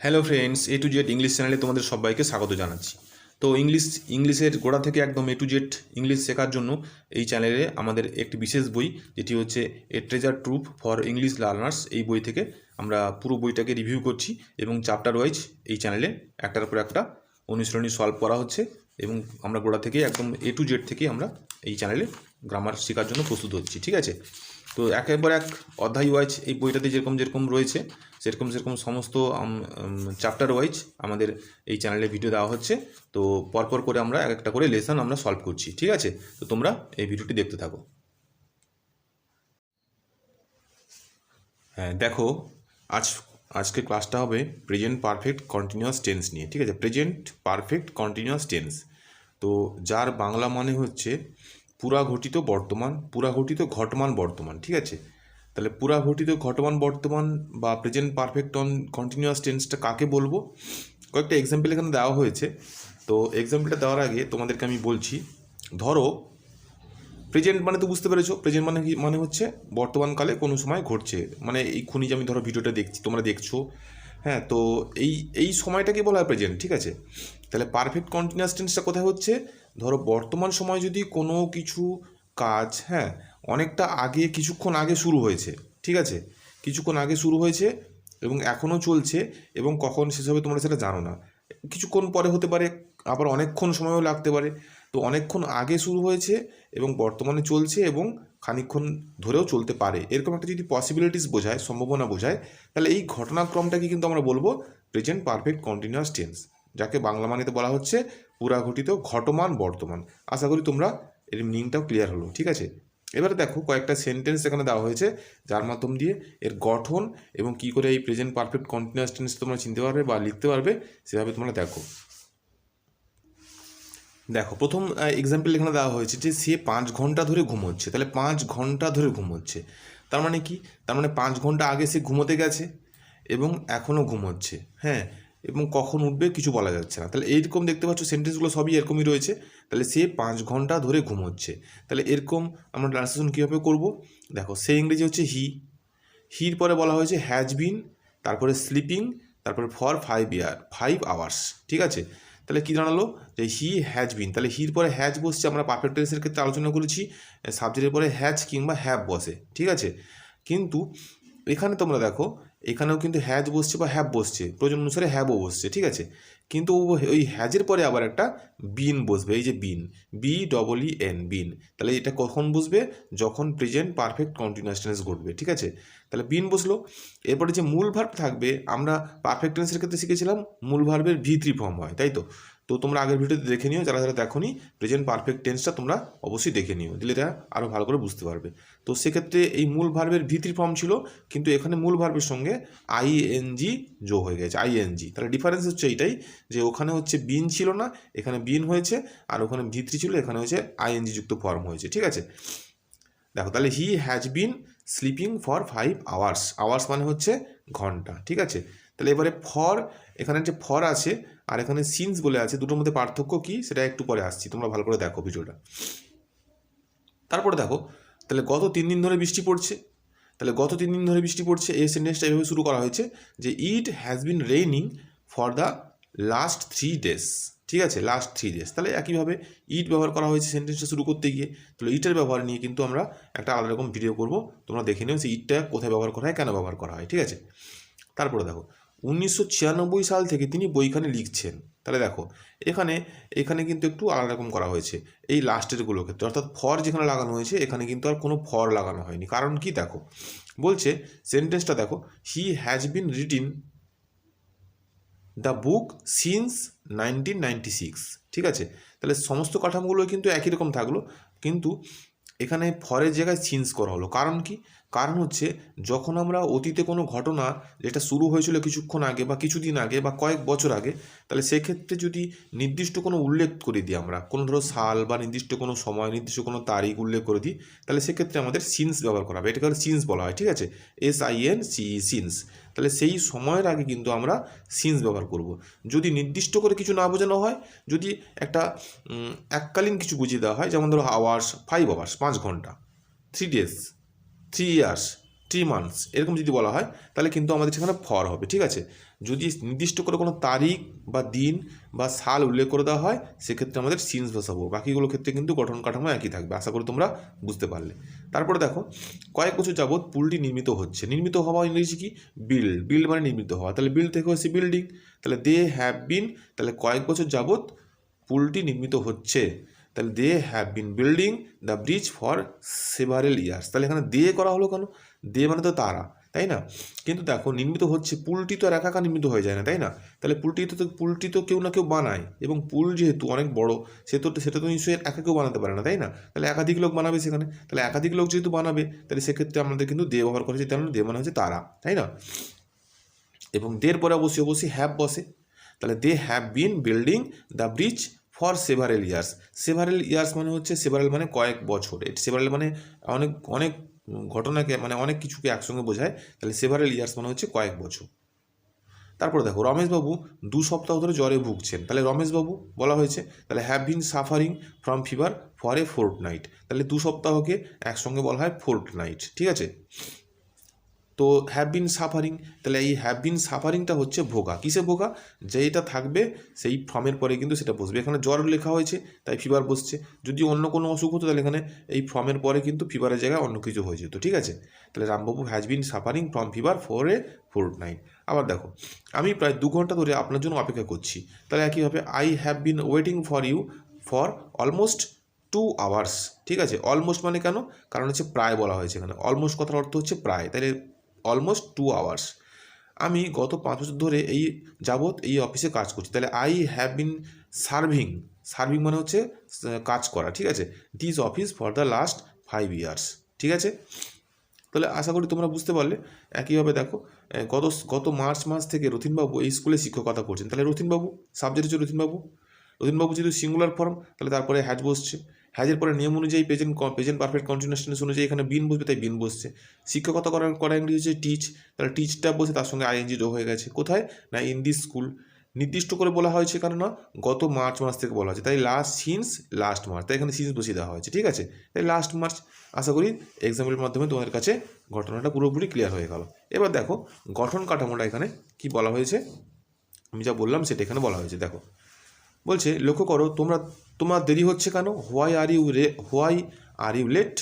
Hello friends A to Z English চ্যানেলে তোমাদের সবাইকে স্বাগত জানাচ্ছি। তো ইংলিশ ইংলিশের গোড়া থেকে একদম এ টু জেড ইংলিশ শেখার জন্য এই চ্যানেলে আমাদের একটি বিশেষ বই, যেটি হচ্ছে a treasure trove for English learners এই বই থেকে আমরা পুরো বইটাকে রিভিউ করছি এবং চ্যাপ্টার ওয়াইজ এই চ্যানেলে একটার পর একটা অনুশীলনী সলভ করা হচ্ছে এবং আমরা গোড়া থেকে একদম এ টু জেড থেকে আমরা এই চ্যানেলে গ্রামার শেখার জন্য প্রস্তুত হচ্ছি, ঠিক আছে? তো একের এক অধ্যায় ওয়াইজ এই বইটাতে যেরকম যেরকম রয়েছে সেরকম সেরকম সমস্ত চ্যাপ্টার ওয়াইজ আমাদের এই চ্যানেলে ভিডিও দেওয়া হচ্ছে। তো পরপর করে আমরা এক একটা করে লেসন আমরা সলভ করছি, ঠিক আছে? তো তোমরা এই ভিডিওটি দেখতে থাকো। হ্যাঁ দেখো, আজ, আজকে ক্লাসটা হবে প্রেজেন্ট পারফেক্ট কন্টিনিউয়াস টেন্স নিয়ে, ঠিক আছে? প্রেজেন্ট পারফেক্ট কন্টিনিউয়াস টেন্স তো যার বাংলা মানে হচ্ছে পুরা ঘটিত বর্তমান পুরা ঘটিত ঘটমান বর্তমান, ঠিক আছে? তাহলে পুরা ঘটিত ঘটমান বর্তমান বা প্রেজেন্ট পারফেক্ট অন কন্টিনিউয়াস টেন্সটা কাকে বলব? কয়েকটা এক্সাম্পল এখানে দেওয়া হয়েছে। তো এক্সাম্পলটা দেওয়ার আগে তোমাদেরকে আমি বলছি, ধরো প্রেজেন্ট মানে তো বুঝতে পেরেছ প্রেজেন্ট মানে কি মানে হচ্ছে বর্তমানকালে কোনো সময় ঘটছে। মানে এই খুনি যে আমি ধরো ভিডিওটা দেখছি, তোমরা দেখছ। হ্যাঁ তো এই এই সময়টাকে বলা হয় প্রেজেন্ট ঠিক আছে? তাহলে পারফেক্ট কন্টিনিউয়াস টেন্সটা কোথায় হচ্ছে? ধরো বর্তমান সময় যদি কোনো কিছু কাজ হ্যাঁ অনেকটা আগে, কিছুক্ষণ আগে শুরু হয়েছে, ঠিক আছে? কিছুক্ষণ আগে শুরু হয়েছে এবং এখনও চলছে এবং কখন শেষ হবে তোমরা সেটা জানো না। কিছুক্ষণ পরে হতে পারে, আবার অনেকক্ষণ সময়ও লাগতে পারে। তো অনেকক্ষণ আগে শুরু হয়েছে এবং বর্তমানে চলছে এবং খানিকক্ষণ ধরেও চলতে পারে। এরকম একটা যদি পসিবিলিটিস বোঝায়, সম্ভাবনা বোঝায়, তাহলে এই ঘটনাক্রমটাকে কিন্তু আমরা বলব প্রেজেন্ট পারফেক্ট কন্টিনিউয়াস টেন্স যাকে বাংলা মানেতে বলা হচ্ছে পুরাঘটিত ঘটমান বর্তমান। আশা করি তোমরা এর মিনিংটাও ক্লিয়ার হলো, ঠিক আছে? এবারে দেখো কয়েকটা সেন্টেন্স এখানে দেওয়া হয়েছে, যার মাধ্যম দিয়ে এর গঠন এবং কি করে এই প্রেজেন্ট পারফেক্ট কন্টিনিউয়াস টেন্স তোমরা চিনতে পারবে বা লিখতে পারবে, সেভাবে তোমরা দেখো। দেখো, প্রথম এক্সাম্পল এখানে দেওয়া হয়েছে যে সে পাঁচ ঘণ্টা ধরে ঘুমোচ্ছে। তাহলে পাঁচ ঘণ্টা ধরে ঘুমোচ্ছে। তার মানে কি? তার মানে পাঁচ ঘণ্টা আগে সে ঘুমোতে গেছে এবং এখনও ঘুমোচ্ছে। হ্যাঁ? এবং কখন উঠবে কিছু বলা যাচ্ছে না। তাহলে এইরকম দেখতে পাচ্ছ সেন্টেন্সগুলো সবই এরকমই রয়েছে। তাহলে সে পাঁচ ঘণ্টা ধরে ঘুমোচ্ছে। তাহলে এরকম আমরা ট্রান্সলেশন কীভাবে করব? দেখো, সে ইংরেজি হচ্ছে হি হির পরে বলা হয়েছে হ্যাজ বিন তারপরে স্লিপিং তারপরে for five year five hours ঠিক আছে? তাহলে কী জানালো যে হি হ্যাজ বিন তাহলে হির পরে হ্যাজ বসছে, আমরা পারফেক্ট টেন্সের ক্ষেত্রে আলোচনা করেছি সাবজেক্টের পরে হ্যাজ কিংবা হ্যাভ বসে, ঠিক আছে? কিন্তু এখানে তোমরা দেখো এখানেও কিন্তু হ্যাজ বসছে বা হ্যাব বসছে। প্রয়োজন অনুসারে হ্যাভও বসছে, ঠিক আছে? কিন্তু ওই হ্যাজের পরে আবার একটা বিন বসবে, এই যে been B double E N been তাহলে এটা কখন বসবে? যখন প্রেজেন্ট পারফেক্ট কন্টিনিউয়াস টেন্স ঘটবে, ঠিক আছে? তাহলে বিন বসল। এরপরে যে মূল ভার্ব থাকবে, আমরা পারফেক্ট টেন্সের ক্ষেত্রে শিখেছিলাম, মূল ভার্বের ভি থ্রি ফর্ম হয়, তাই তো? তো তোমরা আগের ভিডিওতে দেখে নিও, যারা যারা দেখো প্রেজেন্ট পারফেক্ট টেন্সটা তোমরা অবশ্যই দেখে নিও, দিলে এটা আরও ভালো করে বুঝতে পারবে। তো সেক্ষেত্রে এই মূল ভার্বের ভিত্রি ফর্ম ছিল, কিন্তু এখানে মূল ভার্বের সঙ্গে আইএনজি যোগ হয়ে গেছে আইএনজি তাহলে ডিফারেন্স হচ্ছে এইটাই, যে ওখানে হচ্ছে বিন ছিল না, এখানে বিন হয়েছে, আর ওখানে ভিত্রি ছিল, এখানে হচ্ছে আইএনজি যুক্ত ফর্ম হয়েছে, ঠিক আছে? দেখো, তাহলে he has been sleeping for five hours hours মানে হচ্ছে ঘণ্টা, ঠিক আছে? তাহলে এবারে ফর, এখানে যে ফর আছে আর এখানে সিন্স বলে আছে, দুটোর মধ্যে পার্থক্য কি? সেটা একটু পরে আসছি। তোমরা ভালো করে দেখো ভিডিওটা। তারপরে দেখো, তাহলে গত তিন দিন ধরে বৃষ্টি পড়ছে। তাহলে গত তিন দিন ধরে বৃষ্টি পড়ছে, এই সেন্টেন্সটা এভাবে শুরু করা হয়েছে যে it has been raining for the last three days ঠিক আছে? লাস্ট থ্রি ডেজ তাহলে একইভাবে ইট ব্যবহার করা হয়েছে সেন্টেন্সটা শুরু করতে গিয়ে। তাহলে ইটের ব্যবহার নিয়ে কিন্তু আমরা একটা আলাদা রকম ভিডিও করব। তোমরা দেখে নিও যে ইটটা কোথায় ব্যবহার করা হয়, কেন ব্যবহার করা হয়। ঠিক আছে? তারপরে দেখো উনিশশো ছিয়ানব্বই সাল থেকে তিনি বইখানে লিখছেন। তাহলে দেখো, এখানে এখানে কিন্তু একটু আলাদা রকম করা হয়েছে। এই লাস্টেরগুলোর ক্ষেত্রে, অর্থাৎ ফর যেখানে লাগানো হয়েছে, এখানে কিন্তু আর কোনো ফর লাগানো হয়নি। কারণ কি দেখো, বলছে সেন্টেন্সটা দেখো he has been written the book since nineteen ninety six ঠিক আছে? তাহলে সমস্ত কাঠামোগুলো কিন্তু একই রকম থাকল। কিন্তু এখানে ফরের জায়গায় সিন্স করা হলো। কারণ কি? কারণ হচ্ছে যখন আমরা অতীতে কোনো ঘটনা যেটা শুরু হয়েছিল কিছুক্ষণ আগে বা কিছুদিন আগে বা কয়েক বছর আগে, তাহলে সেক্ষেত্রে যদি নির্দিষ্ট কোনো উল্লেখ করে দিই আমরা, কোনো ধরো সাল বা নির্দিষ্ট কোনো সময়, নির্দিষ্ট কোনো তারিখ উল্লেখ করে দিই, তাহলে সেক্ষেত্রে আমাদের সিন্স ব্যবহার করা হবে। এটাকে সিন্স বলা হয়, ঠিক আছে? S I N C since তাহলে সেই সময়ের আগে কিন্তু আমরা সিন্স ব্যবহার করব। যদি নির্দিষ্ট করে কিছু না বোঝানো হয়, যদি একটা এককালীন কিছু বুঝিয়ে দেওয়া হয়, যেমন ধরো আওয়ার্স ফাইভ আওয়ার্স পাঁচ ঘণ্টা three days three years three months এরকম যদি বলা হয়, তাহলে কিন্তু আমাদের সেখানে ফর হবে, ঠিক আছে? যদি নির্দিষ্ট করে কোনো তারিখ বা দিন বা সাল উল্লেখ করে দেওয়া হয়, সেক্ষেত্রে আমাদের সিন্স বসাবো বাকিগুলো ক্ষেত্রে কিন্তু গঠন কাঠামো একই থাকবে, আশা করি তোমরা বুঝতে পারলে। তারপরে দেখো, কয়েক বছর যাবৎ পুলটি নির্মিত হচ্ছে। নির্মিত হওয়া ইংরেজি কি? বিল্ড বিল্ড মানে নির্মিত হওয়া। তাহলে বিল্ড থেকে হচ্ছে বিল্ডিং। তাহলে দে হ্যাভ বিন, তাহলে কয়েক বছর যাবৎ পুলটি নির্মিত হচ্ছে। তাহলে they have been building the bridge for several years তাহলে এখানে দে করা হলো কেন? দে মানে তো তারা, তাই না? কিন্তু দেখো, নির্মিত হচ্ছে পুলটি তো আর একা নির্মিত হয়ে যায় না, তাই না? তাহলে পুলটি তো পুলটি তো কেউ না কেউ বানায়, এবং পুল যেহেতু অনেক বড়, সে তো, সেটা তো নিশ্চয়ই একা কেউ বানাতে পারে না, তাই না? তাহলে একাধিক লোক বানাবে সেখানে, তাহলে একাধিক লোক যেহেতু বানাবে, তাহলে সেক্ষেত্রে আমাদের কিন্তু দে ব্যবহার করেছে তাহলে দে মানে হচ্ছে তারা, তাই না? এবং দের পরে অবশ্যই অবশ্যই হ্যাভ বসে। তাহলে they have been building the bridge for several years several years মানে হচ্ছে সেভারেল মানে কয়েক বছর। সেভারেল মানে অনেক অনেক ঘটনাকে মানে অনেক কিছুকে একসঙ্গে বোঝায়। তাহলে সেভারেল ইয়ার্স মানে হচ্ছে কয়েক বছর। তারপরে দেখো, রমেশবাবু দু সপ্তাহ ধরে জ্বরে ভুগছেন। তাহলে রমেশবাবু বলা হয়েছে, তাহলে have been suffering from fever for a fortnight তাহলে দু সপ্তাহকে একসঙ্গে বলা হয় ফোর্ট নাইট ঠিক আছে? তো হ্যাভ বিন সাফারিং তাহলে এই হ্যাভ বিন সাফারিংটা হচ্ছে ভোগা। কিসে ভোগা? যেটা থাকবে, সেই ফর্মের পরে কিন্তু সেটা বসবে। এখানে জ্বর লেখা হয়েছে, তাই ফিভার বসছে। যদি অন্য কোনো অসুখ হতো, তাহলে এখানে এই ফর্মের পরে কিন্তু ফিভারের জায়গায় অন্য কিছু হয়ে যেত, ঠিক আছে? তাহলে রামবাবু has been suffering from fever for a fortnight আবার দেখো, আমি প্রায় দু ঘণ্টা ধরে আপনার জন্য অপেক্ষা করছি। তাহলে একইভাবে I have been waiting for you for almost two hours ঠিক আছে? অলমোস্ট মানে কেন? কারণ হচ্ছে প্রায় বলা হয়েছে এখানে। অলমোস্ট কথার অর্থ হচ্ছে প্রায়। তাহলে অলমোস্ট টু আওয়ার্স আমি গত পাঁচ বছর ধরে এই যাবৎ এই অফিসে কাজ করছি। তাহলে I have been serving serving মানে হচ্ছে কাজ করা, ঠিক আছে? This office for the last five years ঠিক আছে? তাহলে আশা করি তোমরা বুঝতে পারলে। একইভাবে দেখো গত গত মার্চ মাস থেকে রথিনবাবু এই স্কুলে শিক্ষকতা করছেন। তাহলে রথিনবাবু সাবজেক্ট হচ্ছে রথিনবাবু। রথিনবাবু যেহেতু সিঙ্গুলার ফর্ম তাহলে তারপরে হ্যাজ বসছে। হ্যাজের পরে নিয়ম অনুযায়ী present present perfect continuous tense অনুযায়ী এখানে বিন বসবে, তাই বিন বসছে। শিক্ষকতা করার করা ইংরেজি হচ্ছে টিচ তাহলে টিচটা বসে তার সঙ্গে আইএনজি যোগ হয়ে গেছে। কোথায়? না ইন দিস স্কুল নির্দিষ্ট করে বলা হয়েছে কেন না? গত মার্চ মাস থেকে বলা হয়েছে। তাই লাস্ট সিন্স লাস্ট মার্চ তাই এখানে সিন্স বসিয়ে দেওয়া হয়েছে, ঠিক আছে? তাই লাস্ট মার্চ আশা করি এক্সাম্পলের মাধ্যমে তোমাদের কাছে ঘটনাটা পুরোপুরি ক্লিয়ার হয়ে গেল। এবার দেখো, গঠন কাঠামোটা এখানে কি বলা হয়েছে? আমি যা বললাম সেটা এখানে বলা হয়েছে। দেখো বলছে, লক্ষ্য করো, তোমরা, তোমার দেরি হচ্ছে কেন? হোয়াই আর ইউ রে হোয়াই আর ইউ লেট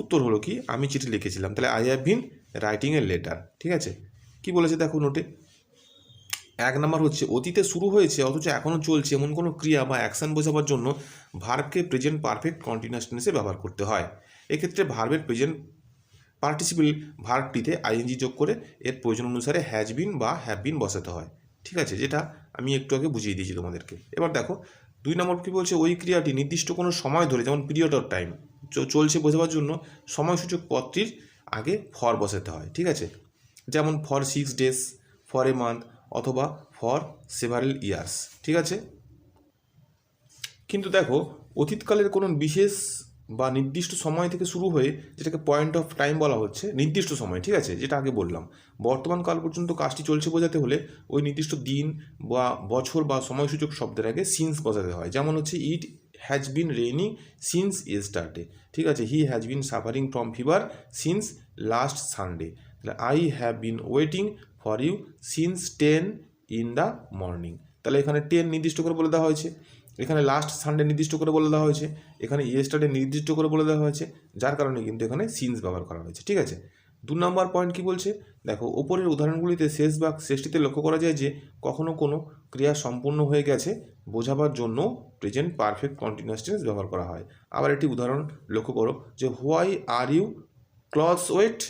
উত্তর হলো কি, আমি চিঠি লিখেছিলাম। তাহলে I have been writing a letter ঠিক আছে? কি বলেছে দেখো নোটে এক নাম্বার হচ্ছে, অতীতে শুরু হয়েছে, অথচ এখনও চলছে, এমন কোনো ক্রিয়া বা অ্যাকশন বোঝাবার জন্য ভার্বকে প্রেজেন্ট পারফেক্ট কন্টিনিউয়াস টেন্সে ব্যবহার করতে হয়। এক্ষেত্রে ভার্বের প্রেজেন্ট পার্টিসিপেল ভার্বটিতে আইএনজি যোগ করে এর প্রয়োজন অনুসারে হ্যাজ বিন বা হ্যাভ বিন বসাতে হয়। ঠিক আছে, যেটা আমি একটু আগে বুঝিয়ে দিয়েছি তোমাদেরকে। এবার দেখো, দুই নম্বর কী বলছে? ওই ক্রিয়াটি নির্দিষ্ট কোনো সময় ধরে, যেমন পিরিয়ড অফ টাইম চলছে বোঝাবার জন্য সময়সূচক পদটির আগে ফর বসাতে হয়, ঠিক আছে? যেমন for six days for a month অথবা ফর সেভারেল ইয়ার্স ঠিক আছে? কিন্তু দেখো, অতীতকালের কোনো বিশেষ বা নির্দিষ্ট সময় থেকে শুরু হয়ে যেটাকে পয়েন্ট অফ টাইম বলা হচ্ছে, নির্দিষ্ট সময়, ঠিক আছে? যেটা আগে বললাম। বর্তমান কাল পর্যন্ত কাজটি চলছে বোঝাতে হলে ওই নির্দিষ্ট দিন বা বছর বা সময়সূচক শব্দের আগে সিন্স বসাতে হয়। যেমন হচ্ছে it has been raining since স্টার্টে ঠিক আছে? He has been suffering from fever since last Sunday তাহলে I have been waiting for you since ten in the morning তাহলে এখানে টেন নির্দিষ্ট করে বলে দেওয়া হয়েছে। এখানে লাস্ট সানডে নির্দিষ্ট করে বলে দেওয়া হয়েছে, এখানে ইয়েস্টারডে নির্দিষ্ট করে বলে দেওয়া হয়েছে, যার কারণে কিন্তু এখানে সিন্স ব্যবহার করা হয়েছে, ঠিক আছে? দু নম্বর পয়েন্ট কি বলছে? দেখো, ওপরের উদাহরণগুলিতে শেষ বা শেষটিতে লক্ষ্য করা যায় যে, কখনো কোনো ক্রিয়া সম্পূর্ণ হয়ে গেছে, বোঝাবার জন্য প্রেজেন্ট পারফেক্ট কন্টিনিউয়াস টেন্স ব্যবহার করা হয়। আবার একটি উদাহরণ লক্ষ্য করো যে why are you clothes wet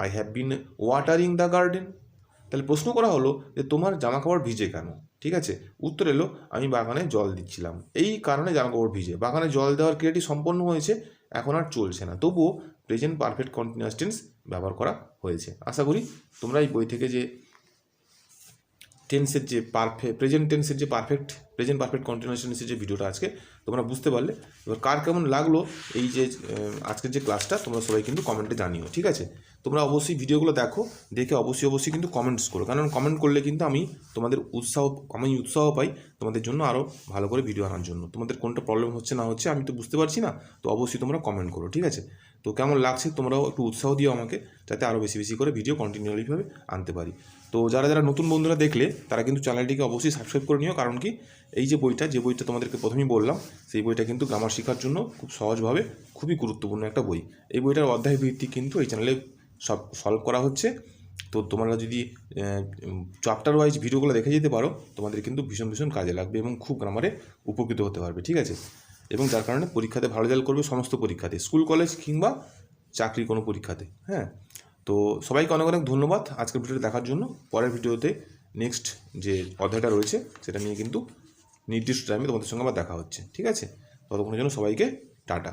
I have been watering the garden তাহলে প্রশ্ন করা হলো যে, তোমার জামাকাপড় ভিজে কেন? ঠিক আছে? উত্তর এলো, আমি বাগানে জল দিচ্ছিলাম। এই কারণে জামা কাপড় ভিজে। বাগানে জল দেওয়ার ক্রিয়াটি সম্পন্ন হয়েছে, এখন আর চলছে না। তবুও প্রেজেন্ট পারফেক্ট কন্টিনিউয়াস টেন্স ব্যবহার করা হয়েছে। আশা করি তোমরা এই বই থেকে যে টেন্সের যে পারফেক্ট প্রেজেন্ট টেন্সের যে পারফেক্ট প্রেজেন্ট পারফেক্ট কন্টিনিউয়াস যে ভিডিওটা আজকে, তোমরা বুঝতে পারলে। এবার কার কেমন লাগল এই যে আজকের যে ক্লাসটা তোমরা সবাই কিন্তু কমেন্টে জানিও, ঠিক আছে? তোমরা অবশ্যই ভিডিওগুলো দেখো, দেখে অবশ্যই অবশ্যই কিন্তু কমেন্টস করো। কারণ কমেন্ট করলে কিন্তু আমি তোমাদের উৎসাহ, আমি উৎসাহ পাই তোমাদের জন্য আরও ভালো করে ভিডিও আনার জন্য। তোমাদের কোনটা প্রবলেম হচ্ছে, না হচ্ছে আমি তো বুঝতে পারছি না, তো অবশ্যই তোমরা কমেন্ট করো, ঠিক আছে? তো কেমন লাগছে তোমরাও একটু উৎসাহ দিও আমাকে, যাতে আরও বেশি বেশি করে ভিডিও কন্টিনিউয়ালিভাবে আনতে পারি। তো যারা যারা নতুন বন্ধুরা দেখলে, তারা কিন্তু চ্যানেলটিকে অবশ্যই সাবস্ক্রাইব করে নিও। কারণ কি, এই যে বইটা যে বইটা তোমাদেরকে প্রথমেই বললাম, সেই বইটা কিন্তু গ্রামার শেখার জন্য খুব সহজভাবে খুবই গুরুত্বপূর্ণ একটা বই। এই বইটার অধ্যায় ভিত্তিক কিন্তু এই চ্যানেলে সব সলভ করা হচ্ছে। তো তোমরা যদি চ্যাপ্টার ওয়াইজ ভিডিওগুলো দেখে যেতে পারো, তোমাদের কিন্তু ভীষণ ভীষণ কাজে লাগবে এবং খুব গ্রামারে উপকৃত হতে পারবে, ঠিক আছে? এবং যার কারণে পরীক্ষাতে ভালো রেজাল্ট করবে সমস্ত পরীক্ষাতে স্কুল কলেজ কিংবা চাকরি কোনো পরীক্ষাতে হ্যাঁ? তো সবাইকে অনেক অনেক ধন্যবাদ আজকের ভিডিওটা দেখার জন্য। পরের ভিডিওতে নেক্সট যে অধ্যায়টা রয়েছে, সেটা নিয়ে কিন্তু নির্দিষ্ট টাইমে তোমাদের সঙ্গে আবার দেখা হচ্ছে, ঠিক আছে? ততক্ষণের জন্য সবাইকে টাটা।